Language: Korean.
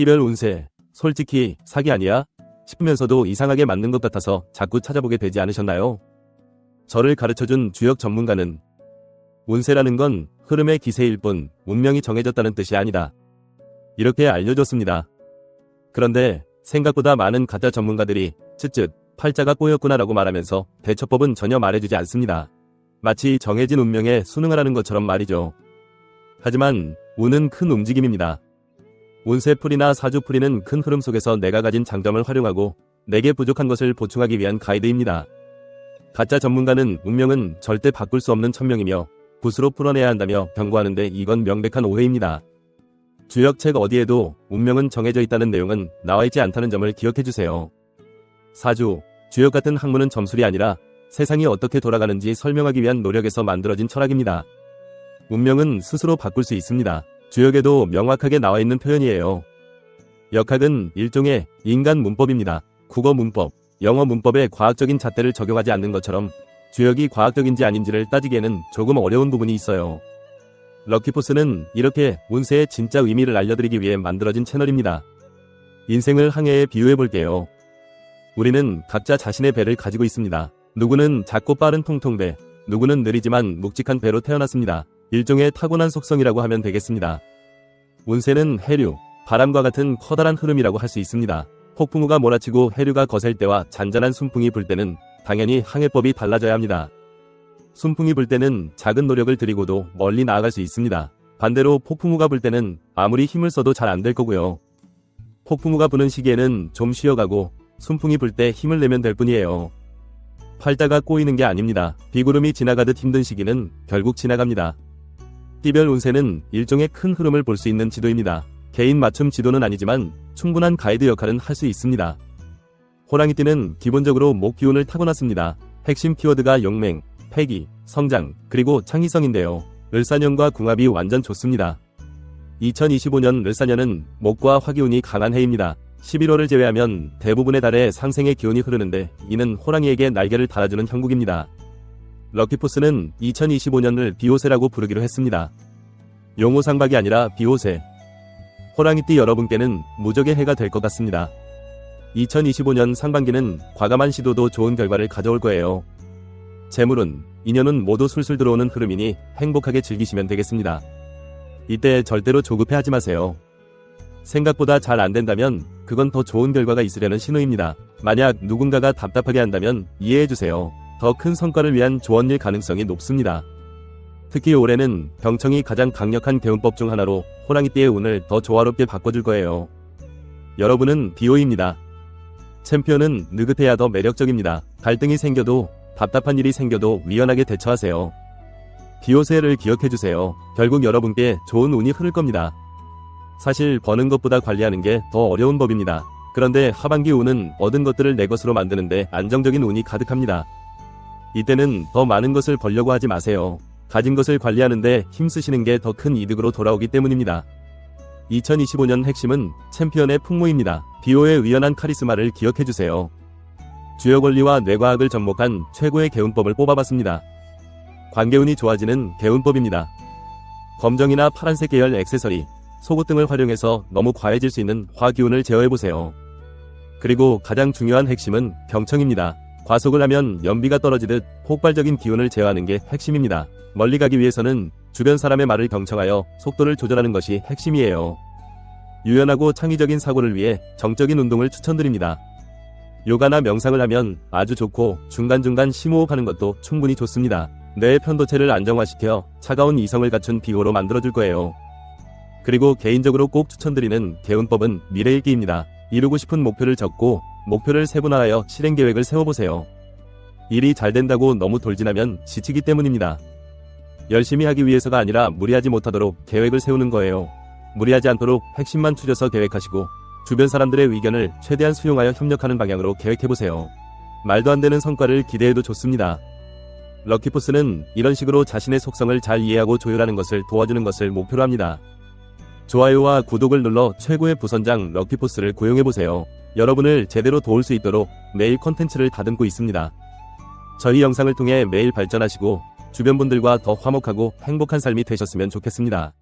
띠별 운세, 솔직히 사기 아니야? 싶으면서도 이상하게 맞는 것 같아서 자꾸 찾아보게 되지 않으셨나요? 저를 가르쳐준 주역 전문가는 운세라는 건 흐름의 기세일 뿐 운명이 정해졌다는 뜻이 아니다. 이렇게 알려줬습니다. 그런데 생각보다 많은 가짜 전문가들이 쯧쯧 팔자가 꼬였구나라고 말하면서 대처법은 전혀 말해주지 않습니다. 마치 정해진 운명에 순응하라는 것처럼 말이죠. 하지만 운은 큰 움직임입니다. 운세풀이나 사주풀이는 큰 흐름 속에서 내가 가진 장점을 활용하고 내게 부족한 것을 보충하기 위한 가이드입니다. 가짜 전문가는 운명은 절대 바꿀 수 없는 천명이며 붓으로 풀어내야 한다며 경고하는데 이건 명백한 오해입니다. 주역책 어디에도 운명은 정해져 있다는 내용은 나와 있지 않다는 점을 기억해 주세요. 사주, 주역 같은 학문은 점술이 아니라 세상이 어떻게 돌아가는지 설명하기 위한 노력에서 만들어진 철학입니다. 운명은 스스로 바꿀 수 있습니다. 주역에도 명확하게 나와 있는 표현이에요. 역학은 일종의 인간 문법입니다. 국어 문법, 영어 문법에 과학적인 잣대를 적용하지 않는 것처럼 주역이 과학적인지 아닌지를 따지기에는 조금 어려운 부분이 있어요. 럭키포스는 이렇게 운세의 진짜 의미를 알려드리기 위해 만들어진 채널입니다. 인생을 항해에 비유해 볼게요. 우리는 각자 자신의 배를 가지고 있습니다. 누구는 작고 빠른 통통배, 누구는 느리지만 묵직한 배로 태어났습니다. 일종의 타고난 속성이라고 하면 되겠습니다. 운세는 해류, 바람과 같은 커다란 흐름이라고 할 수 있습니다. 폭풍우가 몰아치고 해류가 거셀 때와 잔잔한 순풍이 불 때는 당연히 항해법이 달라져야 합니다. 순풍이 불 때는 작은 노력을 들이고도 멀리 나아갈 수 있습니다. 반대로 폭풍우가 불 때는 아무리 힘을 써도 잘 안 될 거고요. 폭풍우가 부는 시기에는 좀 쉬어가고 순풍이 불 때 힘을 내면 될 뿐이에요. 팔다가 꼬이는 게 아닙니다. 비구름이 지나가듯 힘든 시기는 결국 지나갑니다. 띠별 운세는 일종의 큰 흐름을 볼 수 있는 지도입니다. 개인 맞춤 지도는 아니지만 충분한 가이드 역할은 할 수 있습니다. 호랑이띠는 기본적으로 목 기운을 타고났습니다. 핵심 키워드가 용맹, 패기, 성장, 그리고 창의성인데요. 을사년과 궁합이 완전 좋습니다. 2025년 을사년은 목과 화기운이 강한 해입니다. 11월을 제외하면 대부분의 달에 상생의 기운이 흐르는데 이는 호랑이에게 날개를 달아주는 형국입니다. 럭키포스는 2025년을 비호세라고 부르기로 했습니다. 용호상박이 아니라 비호세. 호랑이띠 여러분께는 무적의 해가 될 것 같습니다. 2025년 상반기는 과감한 시도도 좋은 결과를 가져올 거예요. 재물은, 인연은 모두 술술 들어오는 흐름이니 행복하게 즐기시면 되겠습니다. 이때 절대로 조급해하지 마세요. 생각보다 잘 안 된다면 그건 더 좋은 결과가 있으려는 신호입니다. 만약 누군가가 답답하게 한다면 이해해주세요. 더 큰 성과를 위한 조언일 가능성이 높습니다. 특히 올해는 병청이 가장 강력한 개운법 중 하나로 호랑이띠의 운을 더 조화롭게 바꿔줄 거예요. 여러분은 비오입니다. 챔피언은 느긋해야 더 매력적입니다. 갈등이 생겨도 답답한 일이 생겨도 위연하게 대처하세요. 비오세를 기억해주세요. 결국 여러분께 좋은 운이 흐를 겁니다. 사실 버는 것보다 관리하는 게 더 어려운 법입니다. 그런데 하반기 운은 얻은 것들을 내 것으로 만드는데 안정적인 운이 가득합니다. 이때는 더 많은 것을 벌려고 하지 마세요. 가진 것을 관리하는데 힘쓰시는 게 더 큰 이득으로 돌아오기 때문입니다. 2025년 핵심은 챔피언의 풍모입니다. 비오의 의연한 카리스마를 기억해주세요. 주요 권리와 뇌과학을 접목한 최고의 개운법을 뽑아봤습니다. 관계운이 좋아지는 개운법입니다. 검정이나 파란색 계열 액세서리, 속옷 등을 활용해서 너무 과해질 수 있는 화기운을 제어해보세요. 그리고 가장 중요한 핵심은 경청입니다. 과속을 하면 연비가 떨어지듯 폭발적인 기운을 제어하는 게 핵심입니다. 멀리 가기 위해서는 주변 사람의 말을 경청하여 속도를 조절하는 것이 핵심이에요. 유연하고 창의적인 사고를 위해 정적인 운동을 추천드립니다. 요가나 명상을 하면 아주 좋고 중간중간 심호흡하는 것도 충분히 좋습니다. 뇌의 편도체를 안정화시켜 차가운 이성을 갖춘 비호로 만들어줄 거예요. 그리고 개인적으로 꼭 추천드리는 개운법은 미래일기입니다. 이루고 싶은 목표를 적고 목표를 세분화하여 실행 계획을 세워보세요. 일이 잘 된다고 너무 돌진하면 지치기 때문입니다. 열심히 하기 위해서가 아니라 무리하지 못하도록 계획을 세우는 거예요. 무리하지 않도록 핵심만 추려서 계획하시고 주변 사람들의 의견을 최대한 수용하여 협력하는 방향으로 계획해보세요. 말도 안 되는 성과를 기대해도 좋습니다. 럭키포스는 이런 식으로 자신의 속성을 잘 이해하고 조율하는 것을 도와주는 것을 목표로 합니다. 좋아요와 구독을 눌러 최고의 부선장 럭키포스를 고용해보세요. 여러분을 제대로 도울 수 있도록 매일 컨텐츠를 다듬고 있습니다. 저희 영상을 통해 매일 발전하시고 주변 분들과 더 화목하고 행복한 삶이 되셨으면 좋겠습니다.